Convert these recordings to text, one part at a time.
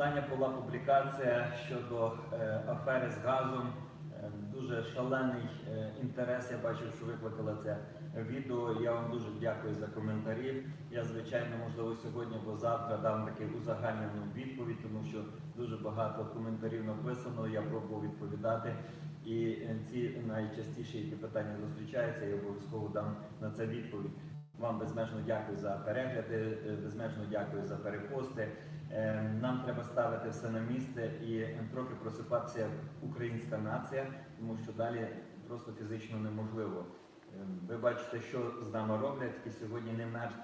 Остання була публікація щодо е, афери з газом. Е, Дуже шалений е, інтерес. Я бачив, що викликало це відео. Я вам дуже дякую за коментарі. Я, звичайно, можливо, сьогодні або завтра дам таку узагальнену відповідь, тому що дуже багато коментарів написано. Я пробував відповідати. І е, ці найчастіші які питання зустрічаються, я обов'язково дам на це відповідь. Вам безмежно дякую за перегляди, е, безмежно дякую за перепости. Е, Нам треба ставити все на місце і трохи просипатися українська нація, тому що далі просто фізично неможливо. Е, Ви бачите, що з нами роблять, і сьогодні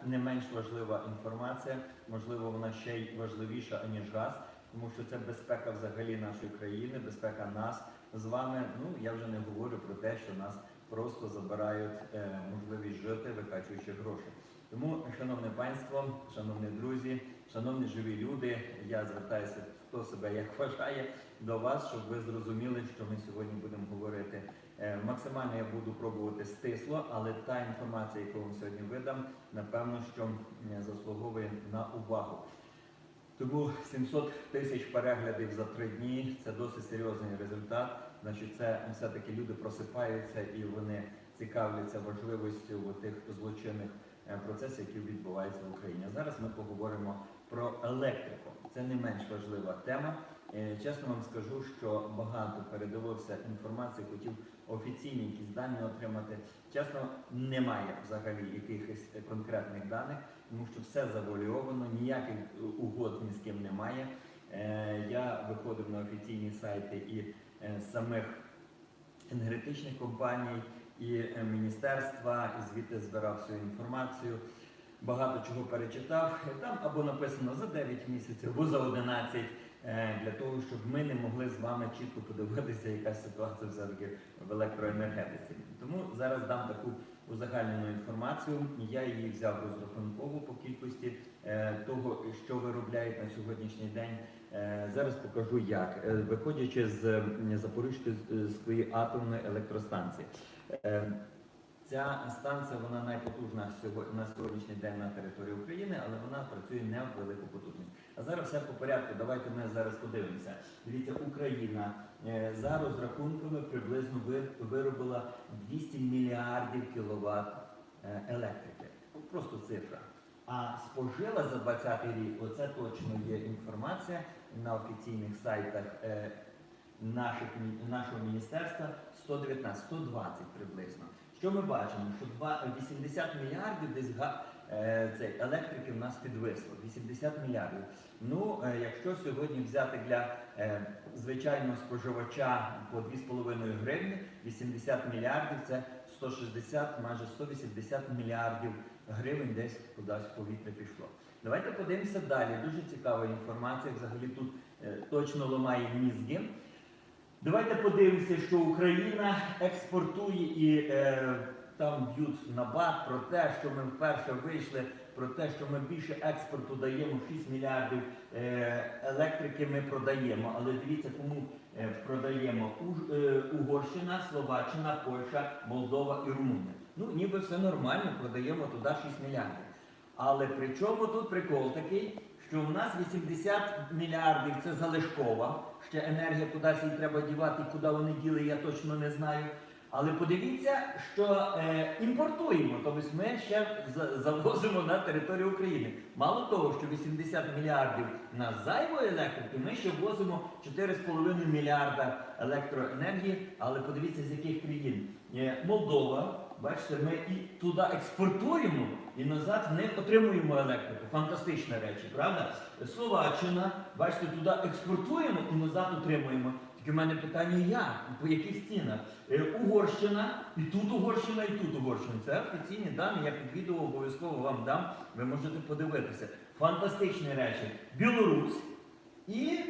не менш, важлива інформація, можливо, вона ще й важливіша, аніж газ, тому що це безпека взагалі нашої країни, безпека нас з вами. Ну я вже не говорю про те, що нас просто забирають е, можливість жити, викачуючи гроші. Тому, шановне панство, шановні друзі, шановні живі люди, я звертаюся, хто себе як вважає, до вас, щоб ви зрозуміли, що ми сьогодні будемо говорити. Е, Максимально я буду пробувати стисло, але та інформація, яку вам сьогодні видам, напевно, що заслуговує на увагу. Тому 700 тисяч переглядів за три дні це досить серйозний результат. Значить, це все-таки люди просипаються і вони цікавляться важливістю тих злочинних е, процесів, які відбуваються в Україні. А зараз ми поговоримо про електрику. Це не менш важлива тема. Е, Чесно вам скажу, що багато передивився інформації, хотів офіційні якісь дані отримати. Чесно, немає взагалі якихось конкретних даних, тому що все завуальовано, ніяких угод ні з ким немає. Е, Я виходив на офіційні сайти і е, самих енергетичних компаній, і е, міністерства, і звідти збирав всю інформацію. Багато чого перечитав. Там або написано за 9 місяців, або за 11, е, для того, щоб ми не могли з вами чітко подивитися, яка ситуація все-таки в електроенергетиці. Тому зараз дам таку узагальнену інформацію. Я її взяв розрахунково по кількості е, того, що виробляють на сьогоднішній день. Е, Зараз покажу як. Е, Виходячи з Запорізької атомної електростанції. Е, Ця станція вона найпотужна на сьогоднішній день на території України, але вона працює не в велику потужність. А зараз все по порядку. Давайте ми зараз подивимося. Дивіться, Україна е, за розрахунками приблизно виробила 200 мільярдів кіловат е, електрики. Просто цифра. А спожила за 20 рік, оце точно є інформація на офіційних сайтах е, наших, нашого міністерства 119, 120 приблизно. Що ми бачимо? Що 80 мільярдів десь е, цей, електрики в нас підвисло. 80 мільярдів. Ну, е, якщо сьогодні взяти для е, звичайного споживача по 2,5 гривні, 80 мільярдів це 160, майже 180 мільярдів гривень десь кудись в повітря пішло. Давайте подивимося далі. Дуже цікава інформація. Взагалі тут точно ламає мізки. Давайте подивимося, що Україна експортує і е, там б'ють на набат про те, що ми вперше вийшли, про те, що ми більше експорту даємо 6 мільярдів е, електрики ми продаємо. Але дивіться, кому е, продаємо Уж- е, Угорщина, Словаччина, Польща, Молдова і Румунія. Ну, ніби все нормально, продаємо туди 6 мільярдів. Але при чому тут прикол такий, що у нас 80 мільярдів це залишкова, ще енергія кудись її треба дівати, куди вони діли, я точно не знаю. Але подивіться, що е, імпортуємо, тобто ми ще завозимо на територію України. Мало того, що 80 мільярдів на зайвої електрики, ми ще ввозимо 4,5 мільярда електроенергії. Але подивіться, з яких країн. Е, Молдова, бачите, ми і туди експортуємо, і назад них отримуємо електрику. Фантастична речі, правда? Словаччина, бачите, туди експортуємо і назад отримуємо. Тільки в мене питання як? По яких цінах? Е, Угорщина, і тут Угорщина, і тут Угорщина. Це офіційні дані, я під відео обов'язково вам дам, ви можете подивитися. Фантастичні речі. Білорусь і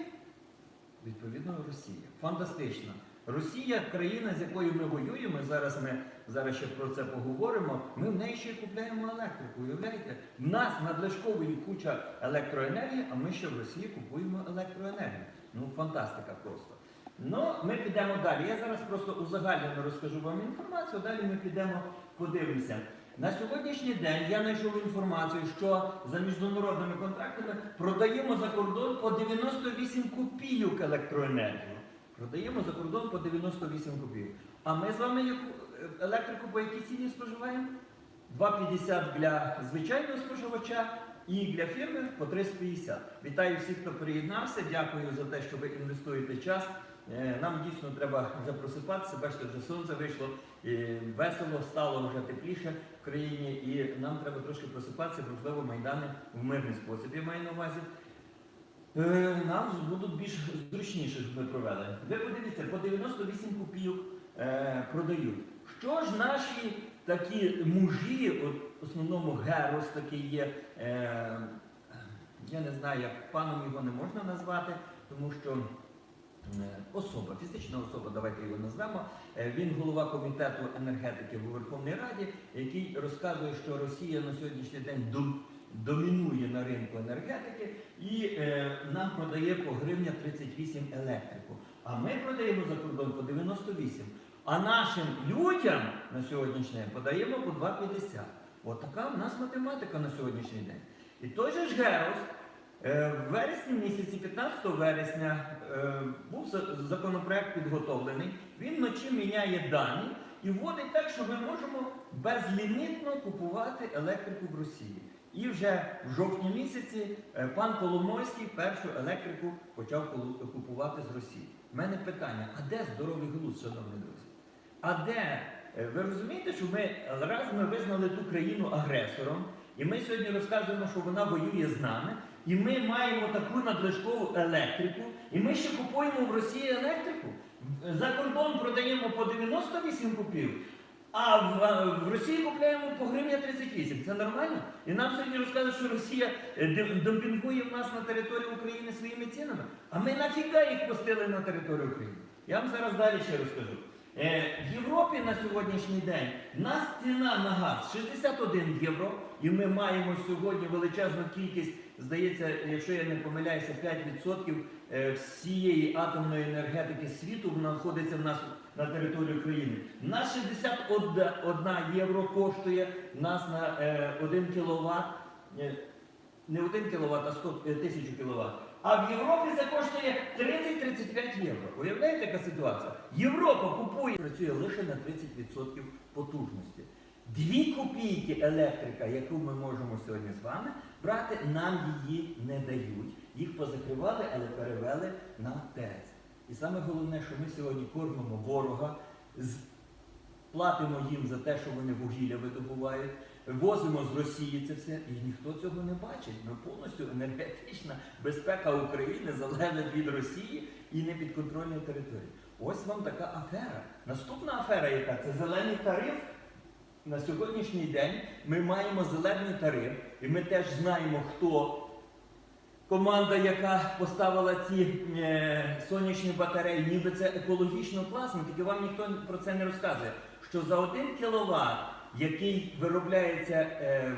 відповідно Росія. Фантастично. Росія країна, з якою ми воюємо. Зараз ми зараз ще про це поговоримо. Ми в неї ще й купляємо електрику. Уявляєте? В нас надлишкової куча електроенергії, а ми ще в Росії купуємо електроенергію. Ну, фантастика просто. Ну, ми підемо далі. Я зараз просто узагальнено розкажу вам інформацію, далі ми підемо подивимося. На сьогоднішній день я знайшов інформацію, що за міжнародними контрактами продаємо за кордон по 98 копійок електроенергію. Продаємо за кордон по 98 копійок. А ми з вами е, електрику по якій ціні споживаємо? 2,50 для звичайного споживача і для фірми по 350. Вітаю всіх, хто приєднався. Дякую за те, що ви інвестуєте час. Е, Нам дійсно треба вже просипатися. Бачите, вже сонце вийшло, весело, стало вже тепліше в країні, і нам треба трошки просипатися, можливо, майдани в мирний спосіб. Я маю на увазі. Е, Нам будуть більш зручніше, щоб ми провели. Ви подивіться, по 98 копійок е, продають. Що ж наші такі мужі, от в основному Герос такий є, е, я не знаю, як паном його не можна назвати, тому що е, особа, фізична особа, давайте його назвемо. Він голова комітету енергетики у Верховній Раді, який розказує, що Росія на сьогоднішній день домінує на ринку енергетики і е, нам продає по гривня 38 електрику. А ми продаємо за кордон по 98. А нашим людям на сьогоднішній день подаємо по 2,50. От така в нас математика на сьогоднішній день. І той же ж Герос е, в вересні місяці, 15 вересня, е, був законопроект підготовлений. Він вночі міняє дані і вводить так, що ми можемо безлімітно купувати електрику в Росії. І вже в жовтні місяці е, пан Коломойський першу електрику почав купувати з Росії. У мене питання: а де здоровий глузд, шановні друзі? А де? Е, Ви розумієте, що ми раз ми визнали ту країну агресором, і ми сьогодні розказуємо, що вона воює з нами, і ми маємо таку надлишкову електрику, і ми ще купуємо в Росії електрику. За кордон продаємо по 98 копійок, а в, в Росії купляємо по гривня 38. Це нормально? І нам сьогодні розказують, що Росія е, де- демпінгує в нас на території України своїми цінами. А ми нафіга їх пустили на територію України? Я вам зараз далі ще розкажу. Е, В Європі на сьогоднішній день в нас ціна на газ 61 євро, і ми маємо сьогодні величезну кількість, здається, якщо я не помиляюся, 5% е, всієї атомної енергетики світу знаходиться в нас на території України. Нас 61 євро коштує нас на е, 1 кВт, не 1 кВт, а 100 е, тисячу кВт. А в Європі це коштує 30-35 євро. Уявляєте, яка ситуація? Європа купує, працює лише на 30% потужності. Дві копійки електрика, яку ми можемо сьогодні з вами брати, нам її не дають. Їх позакривали, але перевели на ТЕЦ. І саме головне, що ми сьогодні кормимо ворога, платимо їм за те, що вони вугілля видобувають, возимо з Росії це все, і ніхто цього не бачить. Ми повністю енергетична безпека України залежить від Росії і не підконтрольної території. Ось вам така афера. Наступна афера, яка це зелений тариф. На сьогоднішній день ми маємо зелений тариф, і ми теж знаємо, хто команда, яка поставила ці е, сонячні батареї, ніби це екологічно класно, тільки вам ніхто про це не розказує. Що за 1 кВт, який виробляється е,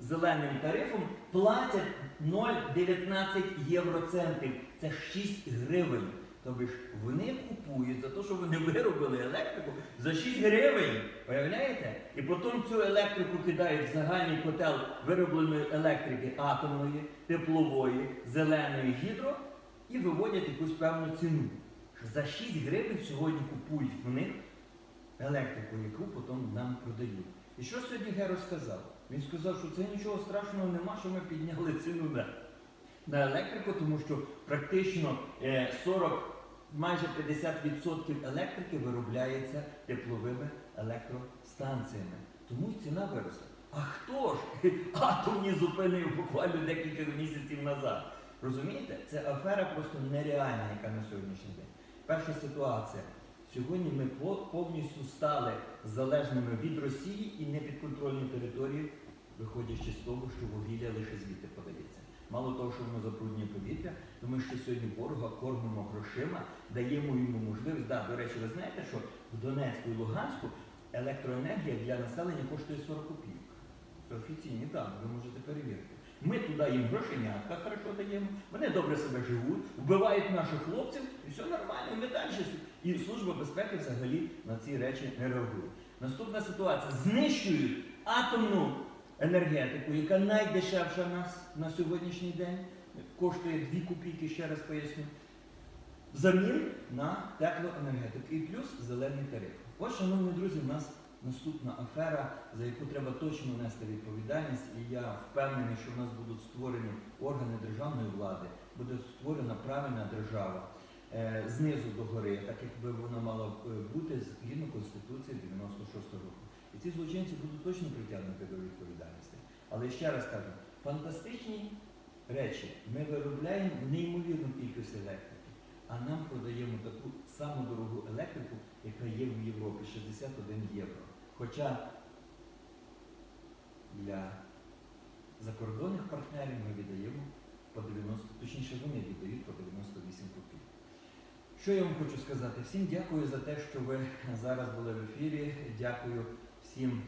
зеленим тарифом, платять 0,19 євроцентів. Це 6 гривень. Тобто вони купують за те, що вони виробили електрику за 6 гривень. Уявляєте? І потім цю електрику кидають в загальний котел виробленої електрики атомної, теплової, зеленої гідро і виводять якусь певну ціну. За 6 гривень сьогодні купують в них електрику, яку потім нам продають. І що сьогодні Геро сказав? Він сказав, що це нічого страшного нема, що ми підняли ціну на, електрику, тому що практично е, 40, майже 50% електрики виробляється тепловими електростанціями. Тому ціна виросла. А хто ж атомні зупинив буквально декілька місяців назад? Розумієте? Це афера просто нереальна, яка на сьогоднішній день. Перша ситуація. Сьогодні ми повністю стали залежними від Росії і непідконтрольної території, виходячи з того, що вугілля лише звідти подається. Мало того, що воно забруднює повітря, то ми ще сьогодні ворога кормимо грошима, даємо йому можливість. Да, до речі, ви знаєте, що в Донецьку і Луганську електроенергія для населення коштує 40 копійок. Це офіційні дані, ви можете перевірити. Ми туди їм грошенятка хорошо даємо, вони добре себе живуть, вбивають наших хлопців, і все нормально, ми далі. І Служба безпеки взагалі на ці речі не реагує. Наступна ситуація. Знищують атомну енергетику, яка найдешевша нас на сьогоднішній день, коштує 2 копійки, ще раз поясню. Взамін на теплоенергетику і плюс зелений тариф. Ось, шановні друзі, у нас наступна афера, за яку треба точно нести відповідальність, і я впевнений, що в нас будуть створені органи державної влади, буде створена правильна держава е, знизу до гори, так якби вона мала е, бути ці злочинці будуть точно притягнуті до відповідальності. Але ще раз кажу, фантастичні речі. Ми виробляємо неймовірну кількість електрики, а нам продаємо таку саму дорогу електрику, яка є в Європі 61 євро. Хоча для закордонних партнерів ми віддаємо по 90, точніше вони віддають по 98 копійок. Що я вам хочу сказати? Всім дякую за те, що ви зараз були в ефірі. Дякую всім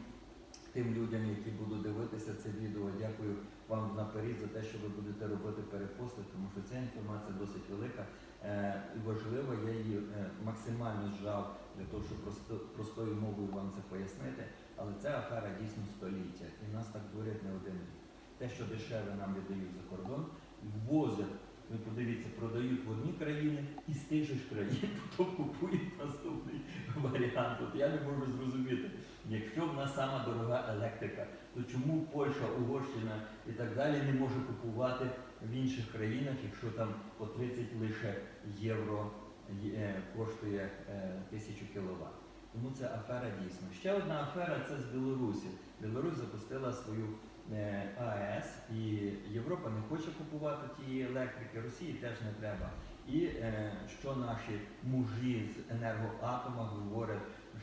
тим людям, які будуть дивитися це відео. Дякую вам наперед за те, що ви будете робити перепости, тому що ця інформація досить велика е, і важлива. Я її е, максимально зжав для того, щоб просто, простою мовою вам це пояснити. Але ця афера дійсно століття, і нас так дурять не один рік. Те, що дешеве нам віддають за кордон, ввозять, ви подивіться, продають в одні країни і з тих же ж країн потім купують наступний варіант. От я не можу зрозуміти, якщо в нас сама дорога електрика, то чому Польща, Угорщина і так далі не може купувати в інших країнах, якщо там по 30 лише євро е, коштує е, тисячу кіловат? Тому це афера дійсно. Ще одна афера це з Білорусі. Білорусь запустила свою АЕС, і Європа не хоче купувати тієї електрики, Росії теж не треба. І е, що наші мужі з енергоатома говорять,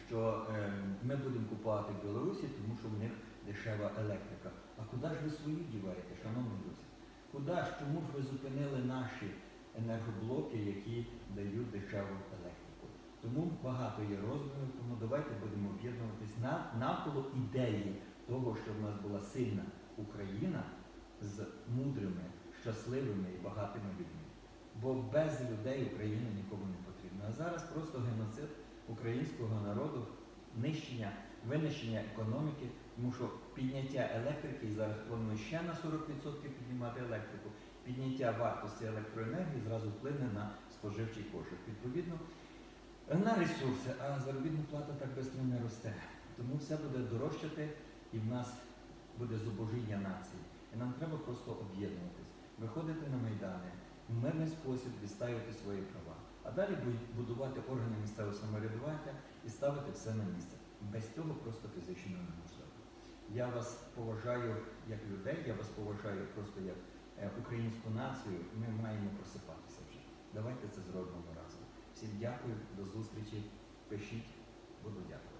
що е, ми будемо купувати в Білорусі, тому що в них дешева електрика. А куди ж ви свою діваєте, шановні друзі? Куди ж? Чому ж ви зупинили наші енергоблоки, які дають дешеву електрику? Тому багато є роздумів, тому давайте будемо об'єднуватись на, навколо ідеї того, що в нас була сильна Україна з мудрими, щасливими і багатими людьми. Бо без людей Україна нікому не потрібна. А зараз просто геноцид українського народу, нищення, винищення економіки, тому що підняття електрики і зараз планує ще на 40% піднімати електрику. Підняття вартості електроенергії зразу вплине на споживчий кошик. Відповідно, на ресурси, а заробітна плата так швидко не росте. Тому все буде дорожчати і в нас буде зубожіння нації. І нам треба просто об'єднуватись, виходити на майдани, в мирний спосіб відстоювати свої права. А далі будувати органи місцевого самоврядування і ставити все на місце. Без цього просто фізично неможливо. Я вас поважаю як людей, я вас поважаю просто як е, українську націю. Ми маємо просипатися вже. Давайте це зробимо разом. Всім дякую, до зустрічі. Пишіть, буду дякувати.